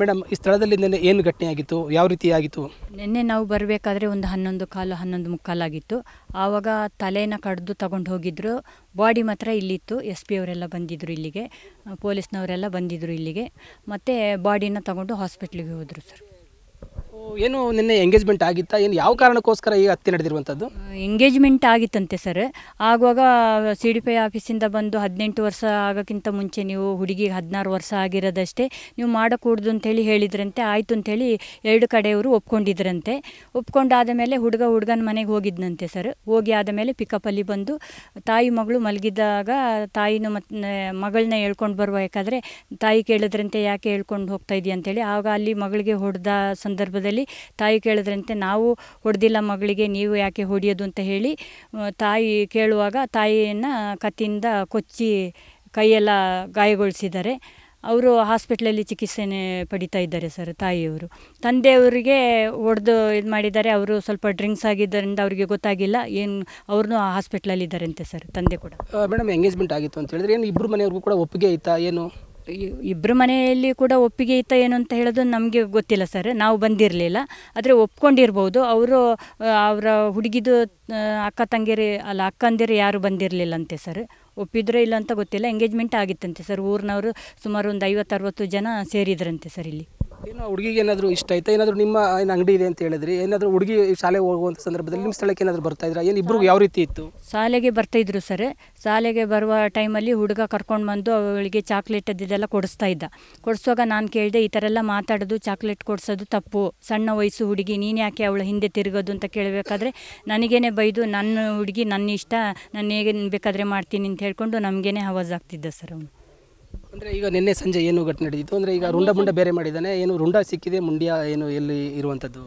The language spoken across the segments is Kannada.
ಮೇಡಮ್, ಈ ಸ್ಥಳದಲ್ಲಿ ನಿನ್ನೆ ಏನು ಘಟನೆ ಆಗಿತ್ತು ಯಾವ ರೀತಿ ಆಗಿತ್ತು ನಿನ್ನೆ ನಾವು ಬರಬೇಕಾದ್ರೆ ಒಂದು ಹನ್ನೊಂದು ಕಾಲು, ಹನ್ನೊಂದು ಮುಕ್ಕಾಲಾಗಿತ್ತು. ಆವಾಗ ತಲೆನ ಕಡ್ದು ತಗೊಂಡು ಹೋಗಿದ್ರು. ಬಾಡಿ ಮಾತ್ರ ಇಲ್ಲಿತ್ತು. ಎಸ್ ಪಿ ಅವರೆಲ್ಲ ಬಂದಿದ್ದರು ಇಲ್ಲಿಗೆ. ಪೊಲೀಸ್ನವರೆಲ್ಲ ಬಂದಿದ್ದರು ಇಲ್ಲಿಗೆ. ಮತ್ತು ಬಾಡಿನ ತಗೊಂಡು ಹಾಸ್ಪಿಟ್ಲಿಗೆ ಹೋದರು, ಸರ್. ಏನು ನಿನ್ನೆ ಎಂಗೇಜ್ಮೆಂಟ್ ಆಗಿತ್ತಾ? ಏನು ಯಾವ ಕಾರಣಕ್ಕೋಸ್ಕರ ಈಗ ಹತ್ಯೆ ನಡೆದಿರುವಂಥದ್ದು? ಎಂಗೇಜ್ಮೆಂಟ್ ಆಗಿತ್ತಂತೆ ಸರ್ ಆಗುವಾಗ ಸಿ ಡಿ ಪಿ ಆಫೀಸಿಂದ ಬಂದು ಹದಿನೆಂಟು ವರ್ಷ ಆಗೋಕ್ಕಿಂತ ಮುಂಚೆ ನೀವು ಹುಡುಗಿಗೆ ಹದಿನಾರು ವರ್ಷ ಆಗಿರೋದಷ್ಟೇ, ನೀವು ಮಾಡಕೂಡ್ದು ಅಂತೇಳಿ ಹೇಳಿದ್ರಂತೆ, ಆಯಿತು ಅಂತೇಳಿ ಎರಡು ಕಡೆಯವರು ಒಪ್ಕೊಂಡಿದ್ರಂತೆ. ಒಪ್ಕೊಂಡಾದ ಮೇಲೆ ಹುಡುಗ ಹುಡುಗನ ಮನೆಗೆ ಹೋಗಿದ್ನಂತೆ ಸರ್ ಹೋಗಿ ಆದ ಮೇಲೆ ಪಿಕಪ್ಪಲ್ಲಿ ಬಂದು ತಾಯಿ ಮಗಳು ಮಲಗಿದಾಗ ತಾಯಿನೂ ಮತ್ತು ಮಗಳನ್ನ ಹೇಳ್ಕೊಂಡು ಬರ್ಬೇಕಾದ್ರೆ ತಾಯಿ ಕೇಳಿದ್ರಂತೆ, ಯಾಕೆ ಹೇಳ್ಕೊಂಡು ಹೋಗ್ತಾ ಇದೀಯ? ಅಂತೇಳಿ ಆಗ ಅಲ್ಲಿ ಮಗಳಿಗೆ ಹೊಡೆದ ಸಂದರ್ಭದಲ್ಲಿ ತಾಯಿ ಕೇಳಿದ್ರಂತೆ, ನಾವು ಹೊಡೆದಿಲ್ಲ ಮಗಳಿಗೆ, ನೀವು ಯಾಕೆ ಹೊಡೆಯೋದು? ಅಂತ ಹೇಳಿ ತಾಯಿ ಕೇಳುವಾಗ ತಾಯಿಯನ್ನು ಕತ್ತಿಯಿಂದ ಕೊಚ್ಚಿ ಕೈಯೆಲ್ಲ ಗಾಯಗೊಳಿಸಿದ್ದಾರೆ. ಅವರು ಹಾಸ್ಪಿಟ್ಲಲ್ಲಿ ಚಿಕಿತ್ಸೆನೇ ಪಡಿತಾ ಇದ್ದಾರೆ ಸರ್ ತಾಯಿಯವರು. ತಂದೆಯವರಿಗೆ ಹೊಡೆದು ಇದು ಮಾಡಿದ್ದಾರೆ. ಅವರು ಸ್ವಲ್ಪ ಡ್ರಿಂಕ್ಸ್ ಆಗಿದ್ದರಿಂದ ಅವರಿಗೆ ಗೊತ್ತಾಗಿಲ್ಲ. ಏನು, ಅವ್ರನ್ನೂ ಹಾಸ್ಪಿಟ್ಲಲ್ಲಿದ್ದಾರಂತೆ ಸರ್, ತಂದೆ ಕೂಡ. ಮೇಡಮ್, ಎಂಗೇಜ್ಮೆಂಟ್ ಆಗಿತ್ತು ಅಂತ ಹೇಳಿದ್ರೆ ಏನು ಇಬ್ಬರು ಮನೆಯವ್ರಿಗೂ ಕೂಡ ಒಪ್ಪಿಗೆ ಇತ್ತಾ, ಏನು? ಇ- ಇಬ್ರ ಮನೆಯಲ್ಲಿ ಕೂಡ ಒಪ್ಪಿಗೆ ಇತ್ತ ಏನು ಅಂತ ಹೇಳೋದು ನಮಗೆ ಗೊತ್ತಿಲ್ಲ ಸರ್. ನಾವು ಬಂದಿರಲಿಲ್ಲ. ಆದರೆ ಒಪ್ಕೊಂಡಿರ್ಬೋದು. ಅವರು ಅವರ ಹುಡುಗಿದು ಅಕ್ಕ ತಂಗಿರಿ ಅಲ್ಲ ಅಕ್ಕಂದಿರು ಯಾರು ಬಂದಿರಲಿಲ್ಲಂತೆ ಸರ್. ಒಪ್ಪಿದ್ರೆ ಇಲ್ಲ ಅಂತ ಗೊತ್ತಿಲ್ಲ. ಎಂಗೇಜ್ಮೆಂಟ್ ಆಗಿತ್ತಂತೆ ಸರ್. ಊರಿನವರು ಸುಮಾರು ಒಂದು ಐವತ್ತು ಅರವತ್ತು ಜನ ಸೇರಿದ್ರಂತೆ ಸರ್ ಇಲ್ಲಿ. ಏನು ಹುಡುಗಿಗೆ ಏನಾದರೂ ಇಷ್ಟ ಆಯ್ತಾ? ಏನಾದರೂ ನಿಮ್ಮ, ಏನು ಅಂಗಡಿ ಇದೆ ಅಂತ ಹೇಳಿದ್ರಿ. ಏನಾದರೂ ಹುಡುಗಿ ಶಾಲೆ ಹೋಗುವಂಥ ಸಂದರ್ಭದಲ್ಲಿ ನಿಮ್ಮ ಸ್ಥಳಕ್ಕೆ ಏನಾದರೂ ಬರ್ತಾ ಇದ್ರಾ? ಏನು ಇಬ್ಬರು ಯಾವ ರೀತಿ ಇತ್ತು? ಶಾಲೆಗೆ ಬರ್ತಾ ಇದ್ರು ಸರ್. ಶಾಲೆಗೆ ಬರುವ ಟೈಮಲ್ಲಿ ಹುಡುಗ ಕರ್ಕೊಂಡು ಬಂದು ಅವಳಿಗೆ ಚಾಕ್ಲೇಟ್ ಅದೆಲ್ಲ ಕೊಡಿಸ್ತಾ ಇದ್ದ. ಕೊಡಿಸುವಾಗ ನಾನು ಕೇಳಿದೆ, ಈ ಥರ ಎಲ್ಲ ಮಾತಾಡೋದು, ಚಾಕ್ಲೇಟ್ ಕೊಡಿಸೋದು ತಪ್ಪು. ಸಣ್ಣ ವಯಸ್ಸು ಹುಡುಗಿ, ನೀನು ಯಾಕೆ ಅವಳ ಹಿಂದೆ ತಿರುಗೋದು ಅಂತ ಕೇಳಬೇಕಾದ್ರೆ, ನನಗೇನೆ ಬೈದು, ನನ್ನ ಹುಡುಗಿ ನನ್ನ ಇಷ್ಟ, ನಾನು ಹೇಗೆ ಬೇಕಾದರೆ ಮಾಡ್ತೀನಿ ಅಂತ ಹೇಳ್ಕೊಂಡು ನಮಗೇನೆ ಹವಾಜ್ ಆಗ್ತಿದ್ದ ಸರ್ ಅವನು. ಅಂದರೆ ಈಗ ನಿನ್ನೆ ಸಂಜೆ ಏನು ಘಟನೆ ನಡೆದಿತ್ತು? ಅಂದರೆ ಈಗ ರುಂಡ ಮುಂಡ ಬೇರೆ ಮಾಡಿದ್ದಾನೆ. ಏನು ರುಂಡ ಸಿಕ್ಕಿದೆ ಮುಂಡ್ಯ ಏನು ಎಲ್ಲಿ ಇರುವಂಥದ್ದು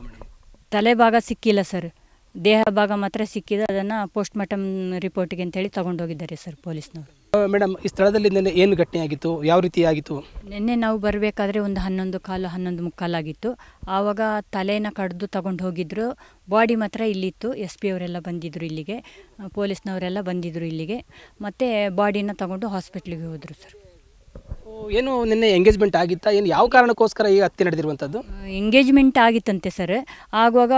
ತಲೆ ಭಾಗ ಸಿಕ್ಕಿಲ್ಲ ಸರ್. ದೇಹ ಭಾಗ ಮಾತ್ರ ಸಿಕ್ಕಿದೆ. ಅದನ್ನು ಪೋಸ್ಟ್ ಮಾರ್ಟಮ್ ರಿಪೋರ್ಟ್ಗೆ ಅಂತೇಳಿ ತಗೊಂಡೋಗಿದ್ದಾರೆ ಸರ್ ಪೊಲೀಸ್ನವರು. ಮೇಡಮ್ ಈ ಸ್ಥಳದಲ್ಲಿ ನಿನ್ನೆ ಏನು ಘಟನೆ ಆಗಿತ್ತು? ಯಾವ ರೀತಿ ಆಗಿತ್ತು? ನಿನ್ನೆ ನಾವು ಬರಬೇಕಾದ್ರೆ ಒಂದು ಹನ್ನೊಂದು ಕಾಲು ಹನ್ನೊಂದು ಮುಕ್ಕಾಲಾಗಿತ್ತು ಆವಾಗ ತಲೆನ ಕಡ್ದು ತಗೊಂಡು ಹೋಗಿದ್ರು. ಬಾಡಿ ಮಾತ್ರ ಇಲ್ಲಿತ್ತು. ಎಸ್ ಪಿ ಅವರೆಲ್ಲ ಬಂದಿದ್ದರು ಇಲ್ಲಿಗೆ. ಪೊಲೀಸ್ನವರೆಲ್ಲ ಬಂದಿದ್ದರು ಇಲ್ಲಿಗೆ. ಮತ್ತು ಬಾಡಿನ ತಗೊಂಡು ಹಾಸ್ಪಿಟ್ಲಿಗೆ ಹೋದರು ಸರ್. ಏನು ನಿನ್ನೆ ಎಂಗೇಜ್ಮೆಂಟ್ ಆಗಿತ್ತಾ? ಏನು ಯಾವ ಕಾರಣಕ್ಕೋಸ್ಕರ ಈ ಹತ್ಯೆ ನಡೆದಿರುವಂಥದ್ದು? ಎಂಗೇಜ್ಮೆಂಟ್ ಆಗಿತ್ತಂತೆ ಸರ್ ಆಗುವಾಗ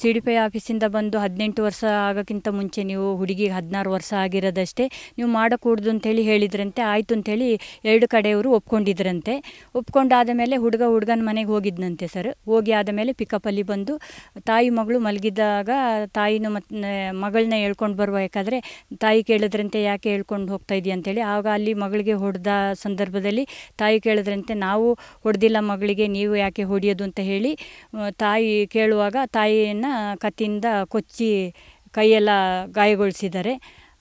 ಸಿ ಡಿ ಪಿ ಆಫೀಸಿಂದ ಬಂದು ಹದಿನೆಂಟು ವರ್ಷ ಆಗೋಕ್ಕಿಂತ ಮುಂಚೆ ನೀವು ಹುಡುಗಿಗೆ ಹದಿನಾರು ವರ್ಷ ಆಗಿರೋದಷ್ಟೇ, ನೀವು ಮಾಡಕೂಡ್ದು ಅಂತೇಳಿ ಹೇಳಿದ್ರಂತೆ, ಆಯಿತು ಅಂತೇಳಿ ಎರಡು ಕಡೆಯವರು ಒಪ್ಕೊಂಡಿದ್ರಂತೆ. ಒಪ್ಕೊಂಡಾದ ಮೇಲೆ ಹುಡುಗ ಹುಡುಗನ ಮನೆಗೆ ಹೋಗಿದ್ನಂತೆ ಸರ್ ಹೋಗಿ ಆದ ಮೇಲೆ ಪಿಕಪ್ಪಲ್ಲಿ ಬಂದು ತಾಯಿ ಮಗಳು ಮಲಗಿದಾಗ ತಾಯಿನೂ ಮತ್ತು ಮಗಳನ್ನ ಹೇಳ್ಕೊಂಡು ಬರ್ಬೇಕಾದ್ರೆ ತಾಯಿ ಕೇಳಿದ್ರಂತೆ, ಯಾಕೆ ಹೇಳ್ಕೊಂಡು ಹೋಗ್ತಾ ಇದೀಯ? ಅಂತೇಳಿ ಆಗ ಅಲ್ಲಿ ಮಗಳಿಗೆ ಹೊಡೆದ ಸಂದರ್ಭದಲ್ಲಿ ತಾಯಿ ಕೇಳಿದ್ರಂತೆ, ನಾವು ಹೊಡೆದಿಲ್ಲ ಮಗಳಿಗೆ, ನೀವು ಯಾಕೆ ಹೊಡೆಯೋದು? ಅಂತ ಹೇಳಿ ತಾಯಿ ಕೇಳುವಾಗ ತಾಯಿಯನ್ನು ಕತ್ತಿಯಿಂದ ಕೊಚ್ಚಿ ಕೈಯೆಲ್ಲ ಗಾಯಗೊಳಿಸಿದ್ದಾರೆ.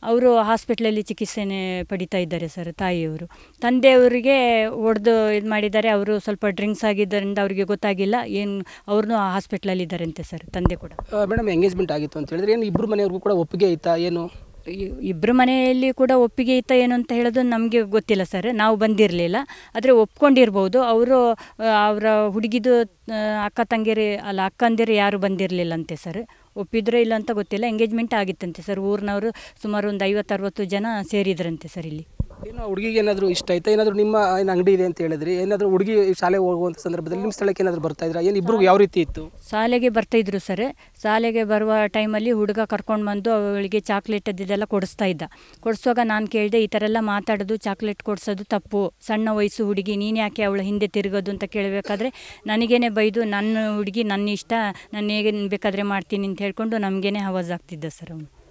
ಅವರು ಹಾಸ್ಪಿಟ್ಲಲ್ಲಿ ಚಿಕಿತ್ಸೆನೇ ಪಡಿತಾ ಇದ್ದಾರೆ ಸರ್ ತಾಯಿಯವರು. ತಂದೆಯವರಿಗೆ ಹೊಡೆದು ಇದು ಮಾಡಿದ್ದಾರೆ. ಅವರು ಸ್ವಲ್ಪ ಡ್ರಿಂಕ್ಸ್ ಆಗಿದ್ದರಿಂದ ಅವರಿಗೆ ಗೊತ್ತಾಗಿಲ್ಲ. ಏನು, ಅವ್ರನ್ನೂ ಹಾಸ್ಪಿಟ್ಲಲ್ಲಿದ್ದಾರಂತೆ ಸರ್, ತಂದೆ ಕೂಡ. ಮೇಡಮ್, ಎಂಗೇಜ್ಮೆಂಟ್ ಆಗಿತ್ತು ಅಂತ ಹೇಳಿದ್ರೆ ಏನು ಇಬ್ಬರು ಮನೆಯವ್ರಿಗೂ ಕೂಡ ಒಪ್ಪಿಗೆ ಇತ್ತಾ, ಏನು? ಇ- ಇಬ್ರ ಮನೆಯಲ್ಲಿ ಕೂಡ ಒಪ್ಪಿಗೆ ಇತ್ತ ಏನು ಅಂತ ಹೇಳೋದು ನಮಗೆ ಗೊತ್ತಿಲ್ಲ ಸರ್. ನಾವು ಬಂದಿರಲಿಲ್ಲ. ಆದರೆ ಒಪ್ಕೊಂಡಿರ್ಬೋದು. ಅವರು ಅವರ ಹುಡುಗಿದು ಅಕ್ಕ ತಂಗಿರಿ, ಅಲ್ಲ ಅಕ್ಕಂದಿರು ಯಾರು ಬಂದಿರಲಿಲ್ಲಂತೆ ಸರ್. ಒಪ್ಪಿದ್ರೆ ಇಲ್ಲ ಅಂತ ಗೊತ್ತಿಲ್ಲ. ಎಂಗೇಜ್ಮೆಂಟ್ ಆಗಿತ್ತಂತೆ ಸರ್. ಊರಿನವರು ಸುಮಾರು ಒಂದು ಐವತ್ತು ಅರವತ್ತು ಜನ ಸೇರಿದ್ರಂತೆ ಸರ್ ಇಲ್ಲಿ. ಏನು ಹುಡುಗಿಗೆ ಏನಾದರೂ ಇಷ್ಟ ಆಯ್ತಾ? ಏನಾದರೂ ನಿಮ್ಮ, ಏನು ಅಂಗಡಿ ಇದೆ ಅಂತ ಹೇಳಿದ್ರಿ. ಏನಾದರೂ ಹುಡುಗಿ ಶಾಲೆ ಹೋಗುವಂಥ ಸಂದರ್ಭದಲ್ಲಿ ನಿಮ್ಮ ಸ್ಥಳಕ್ಕೆ ಏನಾದರೂ ಬರ್ತಾ ಇದ್ರಾ? ಏನು ಇಬ್ಬರು ಯಾವ ರೀತಿ ಇತ್ತು? ಶಾಲೆಗೆ ಬರ್ತಾ ಇದ್ರು ಸರ್. ಶಾಲೆಗೆ ಬರುವ ಟೈಮಲ್ಲಿ ಹುಡುಗ ಕರ್ಕೊಂಡು ಬಂದು ಅವಳಿಗೆ ಚಾಕ್ಲೇಟ್ ಅದೆಲ್ಲ ಕೊಡಿಸ್ತಾ ಇದ್ದ. ಕೊಡಿಸುವಾಗ ನಾನು ಕೇಳಿದೆ, ಈ ಥರ ಎಲ್ಲ ಮಾತಾಡೋದು, ಚಾಕ್ಲೇಟ್ ಕೊಡಿಸೋದು ತಪ್ಪು. ಸಣ್ಣ ವಯಸ್ಸು ಹುಡುಗಿ, ನೀನು ಯಾಕೆ ಅವಳ ಹಿಂದೆ ತಿರುಗೋದು ಅಂತ ಕೇಳಬೇಕಾದ್ರೆ, ನನಗೇನೆ ಬೈದು, ನನ್ನ ಹುಡುಗಿ ನನ್ನ ಇಷ್ಟ ನಾನು ಹೇಗೆ ಬೇಕಾದರೆ ಮಾಡ್ತೀನಿ ಅಂತ ಹೇಳ್ಕೊಂಡು ನಮಗೇನೆ ಹವಾಜ್ ಆಗ್ತಿದ್ದ ಸರ್ ಅವನು.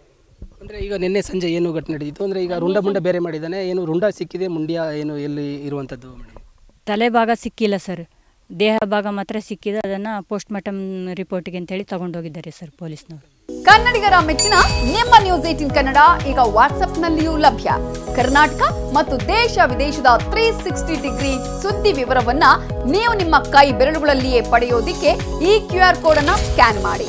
ಅಂದರೆ ಈಗ ನಿನ್ನೆ ಸಂಜೆ ಏನು ಘಟನೆ ನಡೆದಿತ್ತು? ಅಂದರೆ ಈಗ ರುಂಡ ಮುಂಡ ಬೇರೆ ಮಾಡಿದ್ದಾನೆ. ಏನು ರುಂಡ ಸಿಕ್ಕಿದೆ ಮುಂಡ್ಯ ಏನು ಎಲ್ಲಿ ಇರುವಂಥದ್ದು ಮೇಡಮ್? ತಲೆ ಭಾಗ ಸಿಕ್ಕಿಲ್ಲ ಸರ್. ದೇಹ ಭಾಗ ಮಾತ್ರ ಸಿಕ್ಕಿದೆ. ಅದನ್ನು ಪೋಸ್ಟ್ ಮಾರ್ಟಮ್ ರಿಪೋರ್ಟ್ಗೆ ಅಂತೇಳಿ ತಗೊಂಡೋಗಿದ್ದಾರೆ ಸರ್ ಪೊಲೀಸ್ನವರು. ಕನ್ನಡಿಗರ ಮೆಚ್ಚಿನ ನಿಮ್ಮ ನ್ಯೂಸ್ ಏಟಿನ್ ಕನ್ನಡ ಈಗ ವಾಟ್ಸ್ಆಪ್ನಲ್ಲಿಯೂ ಲಭ್ಯ. ಕರ್ನಾಟಕ ಮತ್ತು ದೇಶ ವಿದೇಶದ ತ್ರೀ ಸಿಕ್ಸ್ಟಿ ಡಿಗ್ರಿ ಸುದ್ದಿ ವಿವರವನ್ನ ನೀವು ನಿಮ್ಮ ಕೈ ಬೆರಳುಗಳಲ್ಲಿಯೇ ಪಡೆಯೋದಿಕ್ಕೆ ಈ ಕ್ಯೂ ಆರ್ ಕೋಡ್ ಅನ್ನ ಸ್ಕ್ಯಾನ್ ಮಾಡಿ.